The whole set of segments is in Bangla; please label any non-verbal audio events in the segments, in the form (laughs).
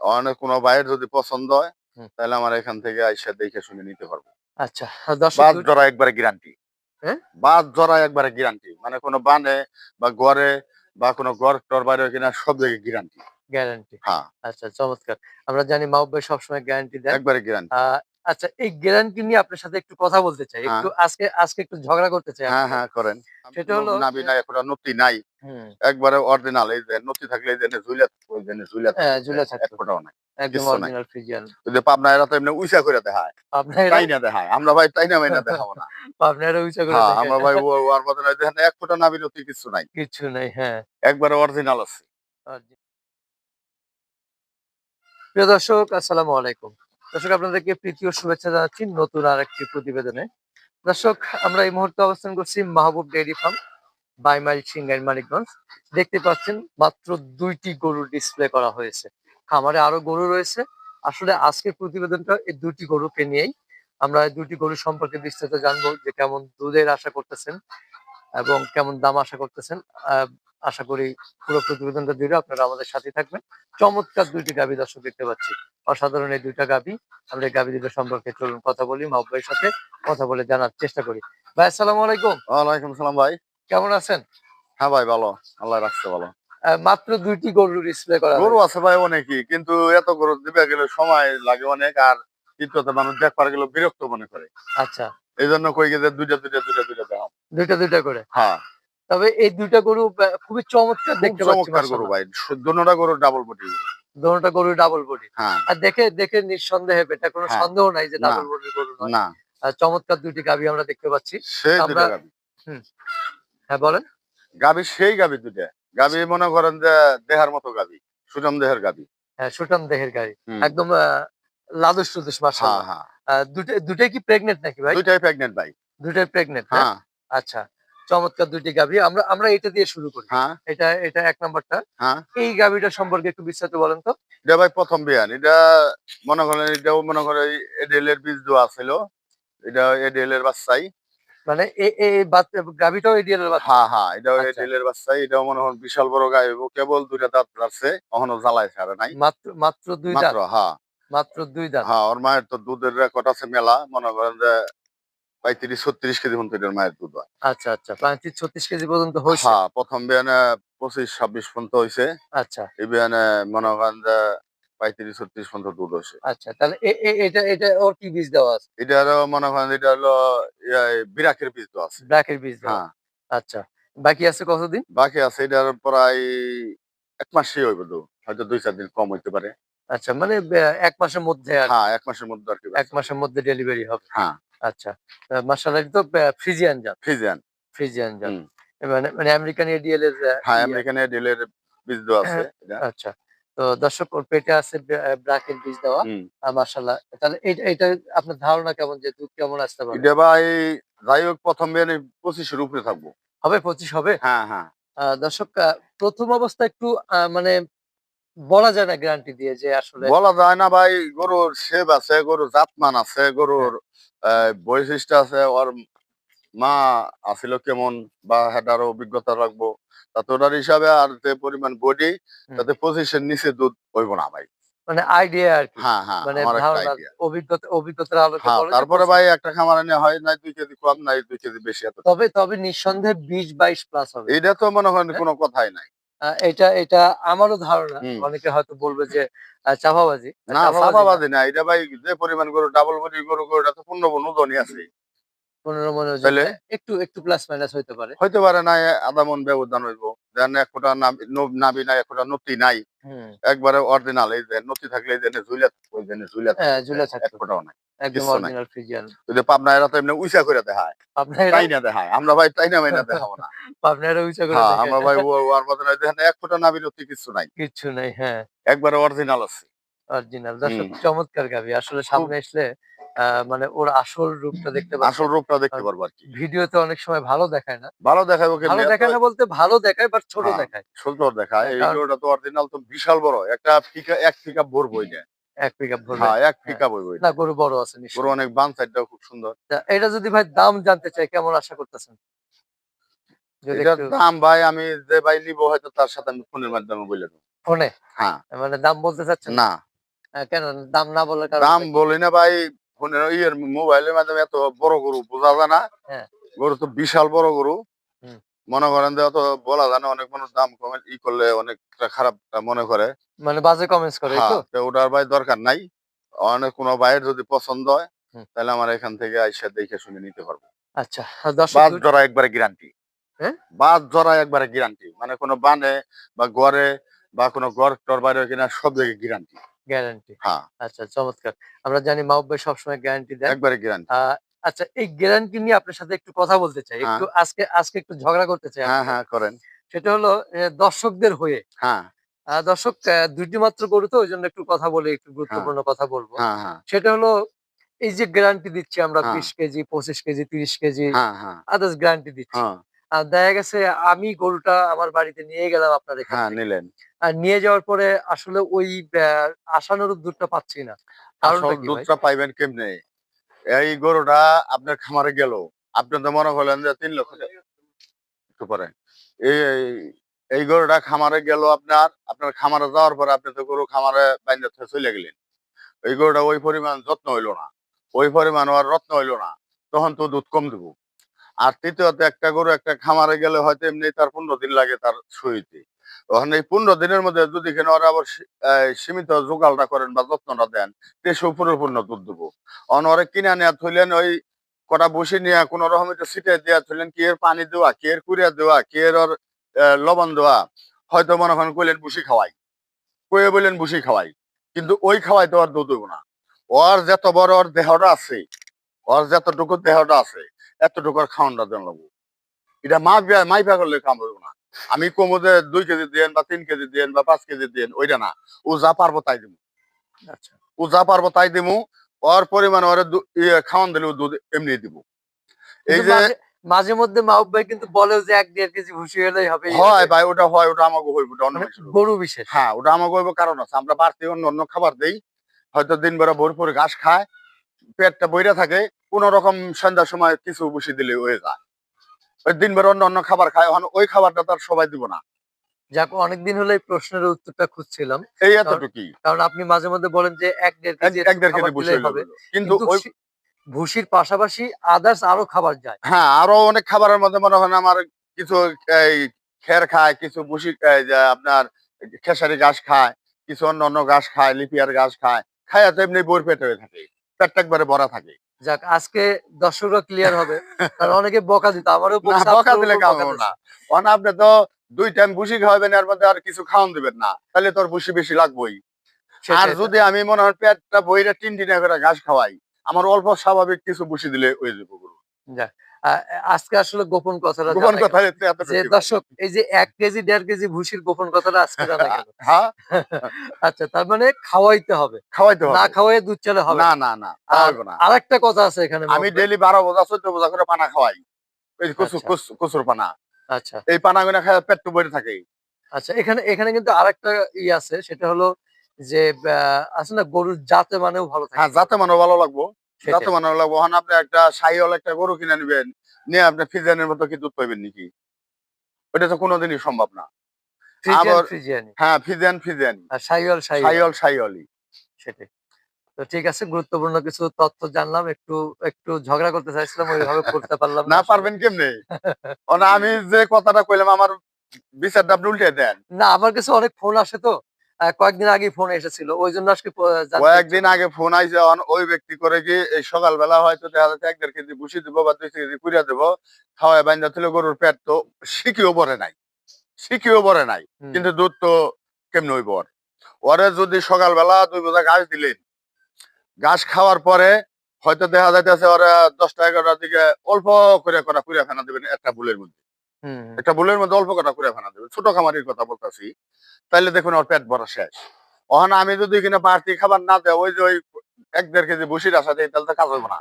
অনেক কোনো বাইরের যদি পছন্দ হয় তাহলে আমার এখান থেকে আইসা দেখে শুনে নিতে পারব। আচ্ছা একবারে গ্যারান্টি হ্যাঁ? একবারে গ্যারান্টি মানে কোনো বানে বা ঘরে বা কোনো ঘর টর বাইরে কিনা সব জায়গায় গ্যারান্টি গ্যারান্টি হ্যাঁ। আচ্ছা চমৎকার। আমরা জানি মাহবুব সবসময় গ্যারান্টি দেন। একবারে গ্যারান্টি আচ্ছা এই গ্যারান্টি নিয়ে আপনার সাথে একটু কথা বলতে চাই। হ্যাঁ। একটু আজকে আজকে একটু ঝগড়া করতে চাই হ্যাঁ হ্যাঁ করেন। সেটা হলো নাবি নাই এখন নতি নাই। একবারে অরিজিনাল এই যে নতি থাকলে এই যে ঝুলিয়া ওই যে ঝুলিয়া হ্যাঁ, ঝুলিয়া থাকতো। এক ফোটাও নাই। একদম অরিজিনাল ফ্রিজিয়ান যে পাবনা এরা তো এমনি উইসা করে দেখায়। আপনারা তাই না দেখায়? আমরা ভাই তাই না মাইনা দেখাবো না। (laughs) আপনারা উঁচা করে হ্যাঁ দেখেন। আমরা ভাই ওর ওই দেখেন এক ফোটা নাবি নতি কিছু নাই। কিচ্ছু নাই হ্যাঁ। একবারে অরিজিনাল আছে। প্রিয় দর্শক আসসালামু আলাইকুম। দর্শক, আপনাদেরকে প্রীতি ও শুভেচ্ছা জানাচ্ছি নতুন আর একটি প্রতিবেদনে। দর্শক, আমরা এই মুহূর্তে অবস্থান করছি মাহবুব ডেয়ারি ফার্ম, বাইমাইল সিংগাইল মানিকগঞ্জ। দেখতে পাচ্ছেন, মাত্র দুইটি গরুর ডিসপ্লে করা হয়েছে। খামারে আরও গরু রয়েছে। আসলে আজকের প্রতিবেদনটা এই দুটি গরুকে নিয়েই। আমরা দুটি গরু সম্পর্কে বিস্তারিত জানব যে কেমন দুধের আশা করতেছেন এবং কেমন দাম আশা করতেছেন। আশা করি পুরো প্রতিবেদনটা জুড়ে আপনারা আমাদের সাথে থাকবেন। চমৎকার দুইটি গাভী দর্শক দেখতে পাচ্ছি। অসাধারণ এই দুইটা গাভী। আমরা এই গাভী দুটো সম্পর্কে চলুন কথা বলি মাহবুব সাথে কথা বলে জানার চেষ্টা করি। ভাই আসসালামু আলাইকুম। ওয়ালাইকুম সালাম ভাই। কেমন আছেন? হ্যাঁ ভাই ভালো। আল্লাহ রাখছে ভালো। মাত্র দুইটি গরুর ডিসপ্লে করা গরু আছে ভাই অনেকই কিন্তু এত গরু দিবে গেলে সময় লাগে অনেক আর তৃতীয়ত মানুষ দেখবার গেলে বিরক্ত মনে করে। আচ্ছা। এই জন্য কই গেছে দুইটা দুইটা দুইটা দুইটা দুইটা দুইটা করে? হ্যাঁ। তবে এই দুইটা গরু খুবই চমৎকার দেখতে পাচ্ছি চমৎকার গরু ভাই। দুটা গরু ডাবল বডি দুটা গরু ডাবল বডি হ্যাঁ। আর দেখে দেখে নিঃসন্দেহে এটা কোনো হ্যাঁ। সন্দেহ নাই যে ডাবল বডির গরু নয়। না। চমৎকার দুইটি গাভী আমরা দেখতে পাচ্ছি। আমরা- গাবি হ্যাঁ বলেন। গাবি সেই গাবি দুটা গাবি মনে করেন যে দেহার মতো গাবি সুজম দেহের গাবি হ্যাঁ সুটাম দেহের গাড়ি একদম লাদুস হ্যাঁ মাশাআল্লাহ। হ্যাঁ আহ, দুটাই দুটাই কি প্রেগনেন্ট নাকি ভাই? দুইটাই প্রেগনেন্ট ভাই। দুটাই প্রেগনেন্ট হ্যাঁ। আচ্ছা। চমৎকার দুইটি গাভী। আমরা আমরা এটা দিয়ে শুরু করি। হ্যাঁ। এটা এটা এক নম্বরটা। হ্যাঁ। এই গাভীটা সম্পর্কে একটু বিস্তারিত বলেন তো। এটা ভাই প্রথম বিয়ান। এটা মনে করেন এটাও মনে করে এডেল এর বীজ দেওয়া ছিল। এটা এডেল এর বাচ্চাই। মানে এই গাভীটাও এডিএল এর বাচ্চা। হ্যাঁ হ্যাঁ এটাও আচ্ছা। এডেল এর বাচ্চাই। এটাও মনে করেন বিশাল বড় গায়ে কেবল দুইটা দাঁত রাখছে এখনও জ্বালায় ছাড়ে নাই। মাত্র মাত্র দুই দাঁত। মাত্র হ্যাঁ। মাত্র দুই দাঁত। হ্যাঁ ওর মায়ের তো দুধের রেকর্ড আছে মেলা। মনে করেন যে পঁয়ত্রিশ ছত্রিশ কেজি পর্যন্ত এটার মায়ের দুধ হয়। আচ্ছা আচ্ছা। পঁয়ত্রিশ ছত্রিশ কেজি পর্যন্ত হয়েছে? হ্যাঁ প্রথম বিয়ানে পঁচিশ ছাব্বিশ পর্যন্ত হয়েছে। আচ্ছা। এই বিয়ানে মনে করেন যে পঁয়ত্রিশ ছত্রিশ পর্যন্ত দুধ হয়েছে। আচ্ছা তাহলে এটা এটা ওর কি বীজ দেওয়া আছে? এটারও মনে করেন এটা হলো বিরাকের বীজ তো আছে। বীজ হ্যাঁ। আচ্ছা। বাকি আছে কতদিন? বাকি আছে এটার প্রায় এক মাসই হইব তো হয়তো দুই চার দিন কম হইতে পারে। আচ্ছা মানে এক মাসের মধ্যে হ্যাঁ এক মাসের মধ্যে আর কি এক মাসের মধ্যে ডেলিভারি হবে। হ্যাঁ। আচ্ছা। মার্শাল তো ফ্রিজিয়ান জাত। ফিজিয়ান ফ্রিজিয়ান জাত। মানে মানে আমেরিকান এডিএল এর হ্যাঁ ইয়ে। এখানে ডিলের বীজ দেওয়া আছে আচ্ছা। তো দর্শক ওর পেটে আছে ব্ল্যাকের বীজ দেওয়া। হুম। মার্শাল্লাহ তাহলে এটা এটা আপনার ধারণা কেমন যে দুধ কেমন আসতে পারে? এটা ভাই যাই হোক প্রথম বিয়ানে পঁচিশের উপরে থাকব। হবে পঁচিশ হবে? হ্যাঁ হ্যাঁ। দর্শক প্রথম অবস্থা একটু মানে বলা যায় না গ্যারান্টি দিয়ে যে আসলে বলা যায় না ভাই গরুর সেব আছে গরুর জাতমান আছে গরুর আহ, বৈশিষ্ট্য আছে ওর মা আছিল কেমন বা হেটার অভিজ্ঞতা রাখব। তাতে ওটার হিসাবে আর যে পরিমাণ বডি তাতে পজিশন নিচে দুধ হইব না ভাই। মানে আইডিয়া আর কি। হ্যাঁ হ্যাঁ মানে। অভিজ্ঞতা অভিজ্ঞতার আলোকে হ্যাঁ তারপরে ভাই একটা খামার এনে হয় নাই দুই কেজি কম নাই দুই কেজি বেশি তবে তবে নিঃসন্দেহে বিশ বাইশ প্লাস হবে। এইটা তো মনে হ্যাঁ। কোনো কথাই নাই। এটা এটা আমারও ধারণা। অনেকে হয়তো বলবে যে চাপাবাজি না চাপাবাজি না, এটা ভাই যে পরিমাণ গরু ডাবল বডি গরু গরুটা তো পূর্ণ নদনই আছে। পনেরো মনে? একটু একটু প্লাস মাইনাস হইতে পারে। হইতে পারে না আধা মন ব্যবধান হইব। দেন এক নাবি- নাই এক ফোঁটা নতি নাই একবারে অরিজিনাল এই যে নতি থাকলে এই যে ঝুলিয়া ওই যে ঝুলিয়া হ্যাঁ ঝুলে এক থাকতো নাই। একদম অরিজিনাল ফ্রিজিয়ান যদি পাবনা এরা তো এমনি উইসা করে দেখায়। আপনার তাই না দেখায়। আমরা ভাই তাই না মাইনা দেখাবো না। (laughs) করে হ্যাঁ আমরা ভাই ওর দেখেন এক ফোঁটা নাবি নতি কিছু নাই। কিচ্ছু নাই হ্যাঁ। একবারে অরিজিনাল আছে। অরিজিনাল দর্শক চমৎকার গাবি। আসলে সামনে আসলে মানে ওর আসল রূপটা দেখতে পাচ্ছি আসল রূপটা দেখতে পারব আর কি। ভিডিওতে অনেক সময় ভালো দেখায় না। ভালো দেখাবো ভালো দেখায় না বলতে ভালো দেখায় বাট ছোট হ্যাঁ। দেখায়। সুন্দর দেখায়। এই গরুটা তো অরিজিনাল তো বিশাল বড়। একটা ফিকা এক ফিকা ভোর বই যায় এক পিক আপ হ্যাঁ এক ফিকা বই বই না গরু বড় আছে নিশ্চয়ই। গরু অনেক বান সাইডটাও খুব সুন্দর। এটা যদি ভাই দাম জানতে চাই কেমন আশা করতেছেন? এটার দাম ভাই আমি যে ভাই নিবো হয়তো তার সাথে আমি ফোনের মাধ্যমে বলে দেবো। ফোনে? হ্যাঁ। মানে দাম বলতে চাচ্ছেন? না। কেন? দাম না বলার কারণ দাম বলি না ভাই ফোনের ইয়ের মোবাইলের মাধ্যমে এত বড় গরু বোঝা যায় না। হ্যাঁ। গরু তো বিশাল বড় গরু। মনে করেন যে অত বলা যায় না অনেক মানুষ দাম কমে ই করলে অনেকটা খারাপ মনে করে। মানে বাজে কমেন্টস করে তো? হ্যাঁ, ওটার ভাই দরকার নাই। অনেক কোনো ভাইয়ের যদি পছন্দ হয় তাহলে আমার এখান থেকে আইসা দেখে শুনে নিতে পারব। আচ্ছা বাদ জরা একবারে গ্যারান্টি? বাদ জরা একবারে গ্যারান্টি মানে কোনো বানে বা গড়ে বা কোনো গড় টর বাইরে কিনা সব জায়গায় গ্যারান্টি গ্যারান্টি। হ্যাঁ। আচ্ছা চমৎকার। আমরা জানি মাহবুব ভাই সবসময় গ্যারান্টি দেন। একবারে গ্যারান্টি। আচ্ছা এই গ্যারান্টি নিয়ে আপনার সাথে একটু কথা বলতে চাই। হ্যাঁ। একটু আজকে আজকে একটু ঝগড়া করতে চাই হ্যাঁ হ্যাঁ করেন। সেটা হলো দর্শকদের হয়ে। হ্যাঁ। দর্শক দুইটি মাত্র গরু তো ওই জন্য একটু কথা বলে একটু গুরুত্বপূর্ণ কথা বলব। হ্যাঁ হ্যাঁ। সেটা হলো এই যে গ্যারান্টি দিচ্ছি আমরা হ্যাঁ। বিশ কেজি পঁচিশ কেজি তিরিশ কেজি হ্যাঁ হ্যাঁ। আদার্স গ্যারান্টি দিচ্ছি। হ্যাঁ। দেখা গেছে আমি গরুটা আমার বাড়িতে নিয়ে গেলাম আপনার হ্যাঁ নিলেন। আর নিয়ে যাওয়ার পরে আসলে ওই আশানুরূপ দুধটা পাচ্ছি না? দুধটা পাইবেন কেমনে? এই গরুটা আপনার খামারে গেল। আপনি তো মনে করলেন যে তিন লক্ষ টাকা- একটু পরে। এই এই- গরুটা খামারে গেল আপনার আপনার খামারে যাওয়ার পরে আপনি তো গরু খামারে বাইন্দা থেকে চলে গেলেন। এই গরুটা ওই পরিমাণ যত্ন হইল না। ওই পরিমাণ আর রত্ন হইল না। তখন তো দুধ কম দেবো। আর তৃতীয়ত একটা গরু একটা খামারে গেলে হয়তো এমনি তার পনেরো দিন লাগে তার সইতে ওখানে এই পনেরো দিনের মধ্যে যদি কেন ওরা আবার সীমিত জোগালটা করেন বা যত্নটা দেন তেসে পরিপূর্ণ দুধ দেবো। অনরে কিনে নেওয়া থইলেন ওই কটা বসে নিয়ে কোন রকম একটু সিটে দেওয়া থইলেন কি এর পানি দেওয়া কি এর কুড়িয়া দেওয়া কি এর ওর, লবণ দেওয়া হয়তো মনে করেন কইলেন বুসি খাওয়াই। কয়ে বললেন বুসি খাওয়াই কিন্তু ওই খাওয়াই তো আর দুধ হইব না। ওর যত বড় ওর দেহটা আছে ওর যতটুকু দেহটা আছে এতটুকু আর খাওয়ানটা দেন লাগবো। এটা মাপা মাইপা করলে কাম হইব না। আমি কমো যে দুই কেজি দিয়েন বা তিন কেজি দিয়েন বা পাঁচ কেজি দিয়েন ওইটা না। ও যা পারব তাই দিব আচ্ছা। ও যা পারব তাই দিমু। ওর পরিমাণ ওরে ইয়ে খাওয়ান দিলে দুধ এমনি দিব। এই যে মাঝে- মধ্যে মাহবুব ভাই কিন্তু বলে যে এক দেড় কেজি ভুসি হলেই হবে হয়। ভাই ওটা হয় ওটা আমাকে হইব ওটা অন্য মানে। গরু বিশেষ। হ্যাঁ ওটা আমাকে হইব কারণ আছে। আমরা বাড়তি অন্য অন্য খাবার দেই। হয়তো দিন বেলা ভোর ঘাস খায় পেটটা বইরা থাকে কোন রকম সন্ধ্যার সময় কিছু বসে দিলে হয়ে যায়। ওই দিন বেলা অন্য অন্য খাবার খায় ওই খাবারটা তার সবাই দিব না। যাক অনেকদিন হলে এই প্রশ্নের উত্তরটা খুঁজছিলাম। এই এতটুকুই। কারণ আপনি মাঝে মধ্যে বলেন যে এক দেড় এক কেজি এক দেড় কেজি বসে হবে। কিন্তু ওই ভুসির পাশাপাশি আদার্স আরও খাবার যায়। হ্যাঁ আরও অনেক খাবারের মধ্যে মনে হয় আমার কিছু এই খের খায় কিছু যে আপনার খেসারি ঘাস খায় কিছু অন্য অন্য ঘাস খায় লিপিয়ার ঘাস খায় খায় তো এমনি বই পেটে হয়ে থাকে। পেটটা একবারে ভরা থাকে। যাক আজকে দর্শকরা ক্লিয়ার হবে। কারণ অনেকে বকা দিত আমারও বকা দিলে। না? অন আপনি তো দুই টাইম বুসি খাওয়াবেন এর মধ্যে আর কিছু খাওয়ান দিবেন না। তাহলে তোর বুসি বেশি লাগবেই। আর যদি আমি মনে হয় পেটটা বইরা তিন টিনা করে ঘাস খাওয়াই আমার অল্প স্বাভাবিক কিছু বুসি দিলে ওই যাব পুকুর যাক, আজকে আসলে গোপন কথাটা গোপন কথা। যে দর্শক এই যে এক কেজি দেড় কেজি ভুসির গোপন কথাটা আজকে জানা গেল। হ্যাঁ (laughs) আচ্ছা তার মানে খাওয়াইতে হবে। খাওয়াইতে না খাওয়াই দুধ চলে হবে। না না না আর হবে আরেকটা কথা আছে এখানে আমি ডেলি বারো বোঝা চোদ্দ বোঝা করে পানা খাওয়াই। আচ্ছা। কচুর পানা। আচ্ছা। এই পানা গুলো খায় পেট তো বইরে থাকে। আচ্ছা এখানে এখানে কিন্তু আরেকটা ই আছে সেটা হলো যে আহ, আছে না গরুর জাতে মানেও ভালো থাকে। হ্যাঁ যাতে মানে ভালো লাগবো। ওখানে আপনি একটা সাইওয়াল একটা গরু কিনে নিবেন নিয়ে আপনি ফিজানের মতো কি দুধ পাইবেন নাকি? ওটা তো কোনোদিনই সম্ভব না। আবার- হ্যাঁ ফিজান ফিজানি সাইওয়াল সাইওয়াল সাইওয়াল সাইওয়ালি সেটাই। তো ঠিক আছে গুরুত্বপূর্ণ কিছু তথ্য জানলাম একটু একটু ঝগড়া করতে চাইছিলাম ওইভাবে করতে পারলাম না। পারবেন কেমনে? আমি যে কথাটা কইলাম আমার বিচারটা আপনি উল্টে দেন। না আমার কাছে অনেক ফোন আসে তো। কয়েকদিন আগে ফোন এসেছিল ওই জন্য আজকে কয়েকদিন আগে ফোন অন- ওই ব্যক্তি করে কি এই সকালবেলা হয়তো দেখা যাচ্ছে এক দেড় কেজি বসি দিব বা দুই কেজি কুড়িয়া দেবো খাওয়াই বাইন্দা তুলে গরুর পেট তো শিখিও বরে নাই শিখিও বরে নাই কিন্তু দুধ তো কেমনে হইব ওর? ওরে যদি সকালবেলা দুই বোঝা ঘাস দিলেন ঘাস খাওয়ার পরে হয়তো দেখা যাইতেছে ওরা দশটা এগারোটার দিকে অল্প করে করা কুড়িয়া ফেনা দেবেন একটা বুলের মধ্যে। একটা বুলের মধ্যে অল্প কটা কুড়িয়া ফেনা দেবেন ছোট খামারির কথা বলতেছি। তাইলে দেখুন ওর পেট ভরা শেষ। ওখানে আমি যদি কিনা বাড়তি খাবার না দেয় ওই যে ওই এক দেড় কেজি বসির আসা দিই তাহলে তো কাজ হইব না।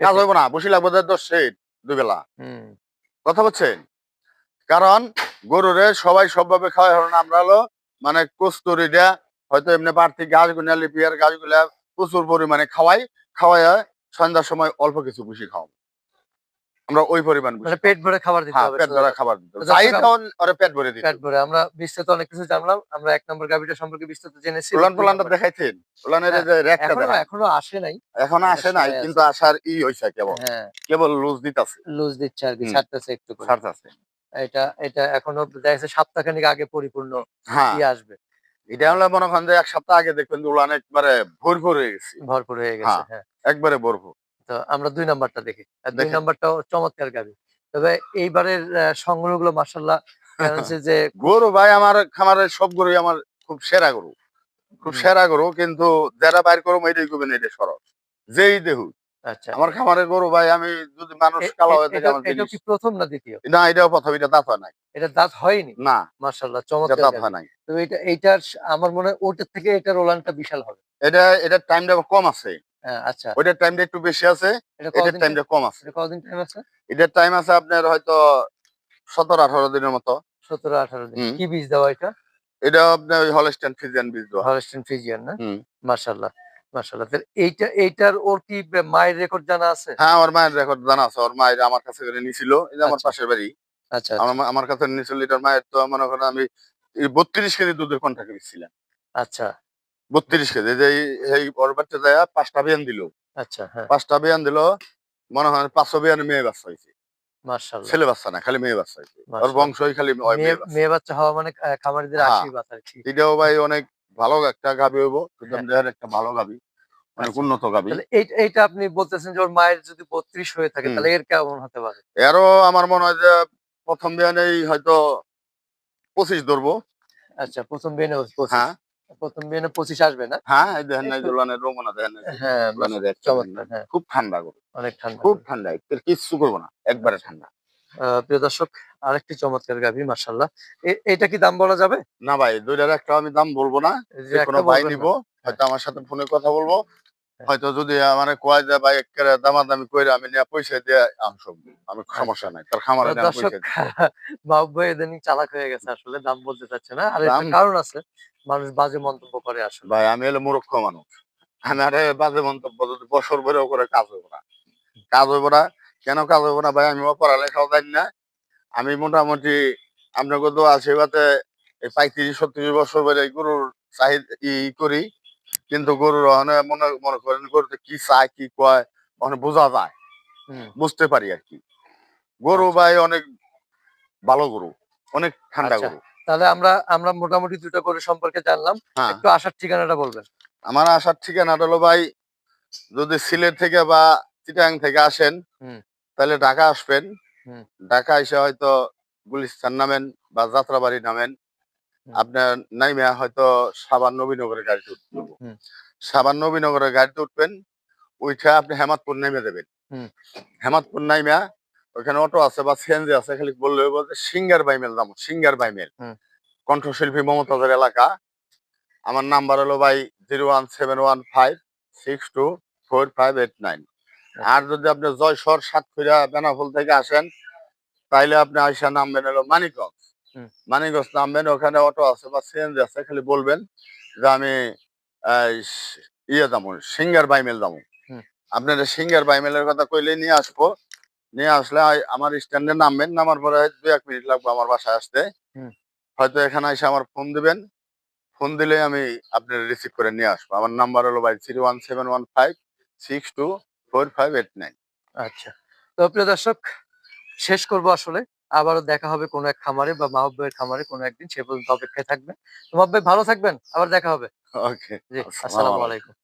কাজ হইব না। বসি লাগবে দশ সেট দুই বেলা হুম, কথা বলছেন? কারণ গরুরে সবাই সবভাবে খাওয়াই হলো না। আমরা হলো মানে কস্তুরি দেয়া হয়তো এমনি বাড়তি গাছগুলা লিপিয়ার গাছগুলা প্রচুর পরিমাণে খাওয়াই। খাওয়াই সন্ধ্যার সময় অল্প কিছু বসি খাওয়াবো। আমরা ওই পরিমাণ মানে পেট ভরে খাবার দিতে হ্যাঁ হবে পেট ভরা খাবার দিতে হবে। যাই ওরা পেট ভরে দিতে পেট ভরে। আমরা বিস্তারিত অনেক কিছু জানলাম। আমরা এক নম্বর গাভিটা সম্পর্কে বিস্তারিত জেনেছি। উলান পোলানটা দেখাইছেন? উলানের যে এখনও এখনও আসে নাই। এখনও আসে নাই কিন্তু আসার ই হইছে কেবল। হ্যাঁ। কেবল লুজ দিতাছে। লুজ দিচ্ছে আর কি। ছাড়তেছে একটু করে। ছাড়তাছে। এটা এটা এখনও দেখা যাচ্ছে সপ্তাহখানিক আগে পরিপূর্ণ হ্যাঁ। ই আসবে। এটা হলে মনে করেন যে এক সপ্তাহ আগে দেখবেন উলান একবারে ভরপুর হয়ে গেছে। ভরপুর হয়ে গেছে হ্যাঁ। হ্যাঁ। একবারে ভরপুর। তো আমরা দুই নাম্বারটা দেখি আর দুই। নাম্বারটাও চমৎকার গাভি তবে এইবারের সংগ্রহগুলো মার্শাল্লাহ যে গরু ভাই আমার খামারের সব গরুই আমার খুব সেরা গরু। খুব সেরা গরু কিন্তু যারা বাইর করব এটাই করবেন এটা সরস যেই দেহু আচ্ছা। আমার খামারের গরু ভাই আমি যদি মানুষ কালো হয়ে থাকে এটা কি প্রথম না দ্বিতীয়? না এটাও প্রথম এটা দাঁত হয় নাই। এটা দাঁত হয়নি? না। চমৎকার দাঁত হয় নাই। তো এটা এইটার আমার মনে হয় ওটার থেকে এটার ওলানটা বিশাল হবে। এটা এটার টাইমটা কম আছে। হ্যাঁ, আচ্ছা। ওইটার টাইমটা একটু বেশি আছে এটা এটার টাইমটা কম আছে। এটা কতদিন টাইম আছে? এটার টাইম আছে আপনার হয়তো সতেরো আঠারো দিনের মতো। সতেরো আঠারো দিন। কি বীজ দেওয়া এটা? এটা আপনার হলস্টেন ফিজিয়ান বীজ দেওয়া। হলস্টেন ফিজিয়ান না। মার্শাল্লাহ মার্শাল্লাহ এইটা এইটার ওর কি মায়ের রেকর্ড জানা আছে? হ্যাঁ ওর মায়ের রেকর্ড জানা আছে। ওর মায়ের আমার কাছে নিছিল যে আমার আচ্ছা। পাশের বাড়ি। আচ্ছা আমার মা- আমার কাছে নিছিল এটার মায়ের তো মনে করেন আমি বত্রিশ কেজি দুধের কন্ট্রাক্ট দিচ্ছিলাম আচ্ছা। বত্রিশ কেজি যে এই- যায় পাঁচটা বিয়ান দিল। আচ্ছা হ্যাঁ। পাঁচটা বিয়ান দিল মনে হয় পাঁচশো বিয়ান মেয়ে বাচ্চা হয়েছে। ছেলে বাচ্চা না খালি মেয়ে বাচ্চা হয়েছে। ওর বংশই খালি মেয়ে বাচ্চা। হওয়া মানে খামারিদের হ্যাঁ। আশীর্বাদ আর কি। এটাও ভাই অনেক ভালো একটা গাবি হইব হ্যাঁ। দেহের একটা ভালো গাবি অনেক আচ্ছা। উন্নত গাবি। এইটা আপনি বলতেছেন যে ওর মায়ের যদি বত্রিশ হয়ে থাকে তাহলে এর কেমন হতে পারে? এরও আমার মনে হয় যে প্রথম বিয়ানেই হয়তো পঁচিশ ধরবো। আচ্ছা প্রথম বিয়ানে হ্যাঁ। প্রথম বিয়ে পঁচিশ আসবে না? হ্যাঁ দেখেন না দোলানের রঙনা দেখেন হ্যাঁ। হ্যাঁ। খুব ঠান্ডা গরু। অনেক ঠান্ডা খুব ঠান্ডা কিচ্ছু করব না একবারে ঠান্ডা। আহ, প্রিয় দর্শক আরেকটি চমৎকার গাভী মার্শাল্লাহ এটা কি দাম বলা যাবে? না ভাই দুইটার একটা আমি দাম বলব না যে কোনো ভাই নিবো হয়তো আমার সাথে ফোনে কথা বলব। হয়তো যদি আমার কয় যে ভাই একেবারে দামাদামি করে আমি নিয়ে পয়সা দিয়ে আনসব আমি সমস্যা নাই তার খামারে। বাবু ভাই ইদানিং চালাক হয়ে গেছে আসলে দাম বলতে চাচ্ছে না। আর কারণ আছে মানুষ বাজে মন্তব্য করে আসলে। ভাই আমি হলো মূর্খ মানুষ। আমি আরে বাজে মন্তব্য যদি বছর ভরেও করে কাজ হইব না। কাজ হইব না কেন কাজ হইব না? ভাই আমি পড়ালেখাও জানি না। আমি মোটামুটি আপনাকে তো আশীর্বাদে এই পঁয়ত্রিশ ছত্রিশ বছর ধরে গরুর চাহিদা ই করি। কিন্তু গরুর ওখানে মনে মনে করেন গরুতে কি চায় কি কয় ওখানে বোঝা যায়। বুঝতে পারি আর কি। গরু আচ্ছা। ভাই অনেক ভালো গরু অনেক ঠান্ডা আচ্ছা। গরু। তাহলে আমরা আমরা মোটামুটি দুটো করে সম্পর্কে জানলাম। হ্যাঁ। একটু আসার ঠিকানাটা বলবেন। আমার আসার ঠিকানা হলো ভাই যদি সিলেট থেকে বা চিটাং থেকে আসেন তাহলে ঢাকা আসবেন। ঢাকা এসে হয়তো গুলিস্তান নামেন বা যাত্রাবাড়ি নামেন। আপনার নাইমে হয়তো সাবান নবীনগরের গাড়িতে হুম। সাবান নবীনগরের গাড়িতে উঠবেন ওইটা আপনি হেমাদপুর নেমে দেবেন। হুম। হেমাদপুর নাইমা ওইখানে অটো আছে বা সিএনজি আছে খালি বললে যে সিঙ্গার বাইমেল দাম সিঙ্গার বাইমেল। কণ্ঠশিল্পী মমতাজের এলাকা। আমার নাম্বার হলো ভাই zero one seven one five six two four five eight nine. আর যদি আপনি জয়সর সাতক্ষীরা বেনাফুল থেকে আসেন তাইলে আপনি আইসা নামবেন হলো মানিকগঞ্জ। হুম। মানিকগঞ্জ নামবেন ওখানে অটো আছে বা সিএনজি আছে খালি বলবেন যে আমি ইয়ে দামু সিঙ্গার বাইমেল হুম। আপনার সিঙ্গার বাইমেলের কথা কইলে নিয়ে আসব। নিয়ে আসলে আমার স্ট্যান্ডে নামবেন নামার পরে দু এক মিনিট লাগবে আমার বাসায় আসতে। হয়তো এখানে এসে আমার ফোন দিবেন। ফোন দিলে আমি আপনার রিসিভ করে নিয়ে আসব। আমার নাম্বার হলো ভাই three one seven one five six two four five eight nine. আচ্ছা। তো প্রিয় দর্শক শেষ করব আসলে। আবারও দেখা হবে কোনো এক খামারে বা মাহবের খামারে কোনো একদিন সে পর্যন্ত অপেক্ষায় থাকবেন। তো মাহবুব ভাই ভালো থাকবেন আবার দেখা হবে। ওকে জি আসসালামু আলাইকুম।